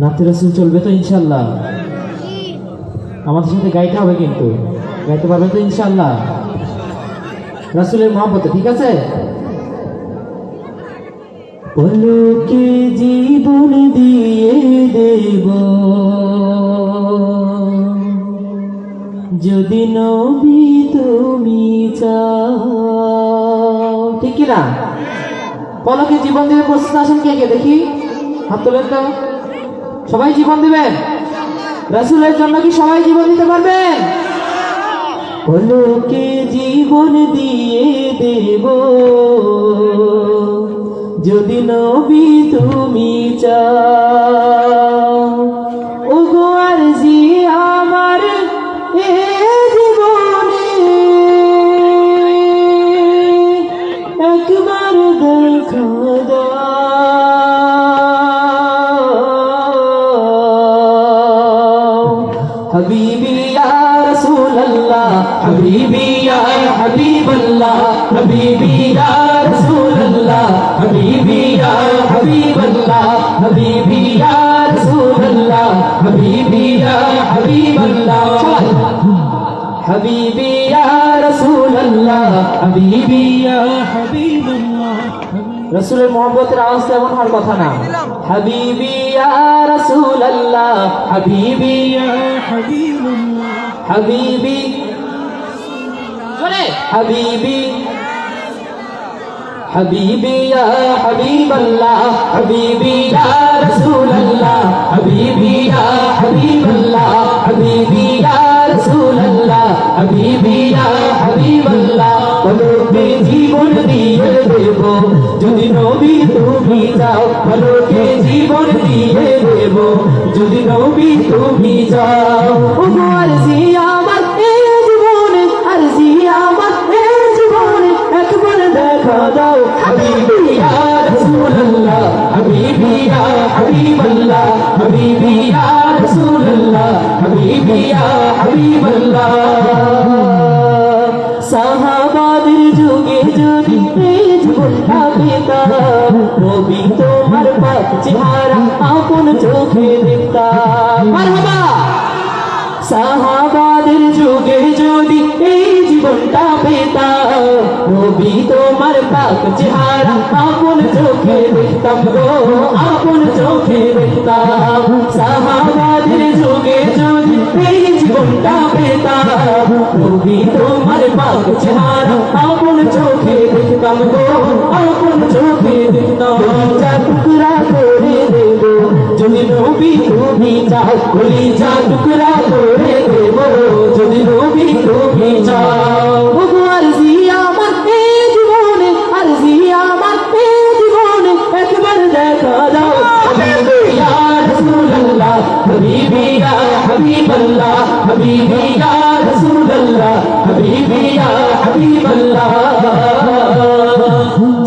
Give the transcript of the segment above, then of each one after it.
নাতি রসুল চলবে তো ইনশাল্লাহ আমাদের সাথে গাইতে হবে কিন্তু। গাইতে পারবে তো ইনশাল্লাহ রাসুলের মহব্বতে, ঠিক আছে? পলকে জীবন দিয়ে দেব। যদি নবী তুমি চাও, ঠিক কি না পলকে জীবন দেবে প্রস্তুত আসেন কে কে? দেখি। হাত তোলেন তো সবাই জীবন দিবেন? রাসুলের জন্য কি সবাই জীবন দিতে পারবেন? পলকে জীবন দিয়ে দেব। যদি নবী তুমি চাও ও গো আরজি আমার এ জীবনে। একবার দেখা দাও। হাবিবি ইয়া রাসূলুল্লাহ হাবিবি ইয়া হাবিবাল্লাহ হাবিবি ইয়া রাসূলুল্লাহ হাবিবি ইয়া হাবিবাল্লাহ হাবিবি ইয়া রাসূলুল্লাহ হাবিবি ইয়া হাবিবাল্লাহ حبيبي يا رسول الله حبيبي يا حبيب الله রসুলের মোহাম্মতের আওয়াজ তেমন হওয়ার কথা না হাবিবি ইয়া রাসূল আল্লাহ হাবিবি ইয়া حبیب اللہ حبیبی سنے؟ حبیبی حبیبی یا حبیب اللہ، حبیبی یا رسول اللہ، حبیبی یا حبیب اللہ তুমি যাও বলোকে জীবন দিয়ে দেব। যদি নবী তুমি যাও। আরজি আমার এই জীবনে আরজি আমার এই জীবনে একবার দেখা দাও। হাবিবি ইয়া রাসূলুল্লাহ হাবিবি ইয়া হাবিবাল্লাহ হাবিবি ইয়া রাসূলুল্লাহ হাবিবি ইয়া হাবিবাল্লাহ। নবী তোমার পাক চেহারা আপন চোখে দেখতাম সাহাবাদের যুগে যদি এই জীবনটা পেতাম নবী তোমার পাক চেহারা আপন চোখে দেখতাম গো আপন চোখে দেখতাম সাহাবাদের যুগে যদি এই জীবনটা পেতাম নবী তোমার পাক চেহারা আপন চোখে দেখতাম গো আপন চোখে দেখতাম যা টুকরা করে দেব যদি নবী তুমি চাও কলি যা টুকরা করে দেব যদি নবী তুমি ওগো আরজি আমার এই জীবনে আরজি আমার এই জীবনে একবার দেখা দাও হাবিবি ইয়া রাসূলুল্লাহ হাবিবি ইয়া হাবিবাল্লাহ রাসূলুল্লাহ হাবিবি ইয়া হাবিবাল্লাহ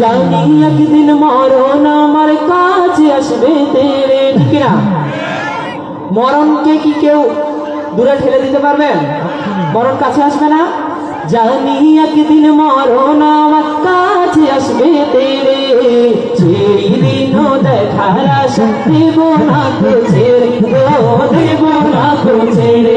জানি একদিন মরণ আমার কাছে আসবে তেরে ঠিক না? মরণকে কি কেউ দূরে ঠেলে দিতে পারবেন? মরণ কাছে আসবে না জানি একদিন মরণ আমার কাছে আসবে তেরে দিন দেখার আশা দেব না তো ছেড়ে দেব না তো ছেড়ে।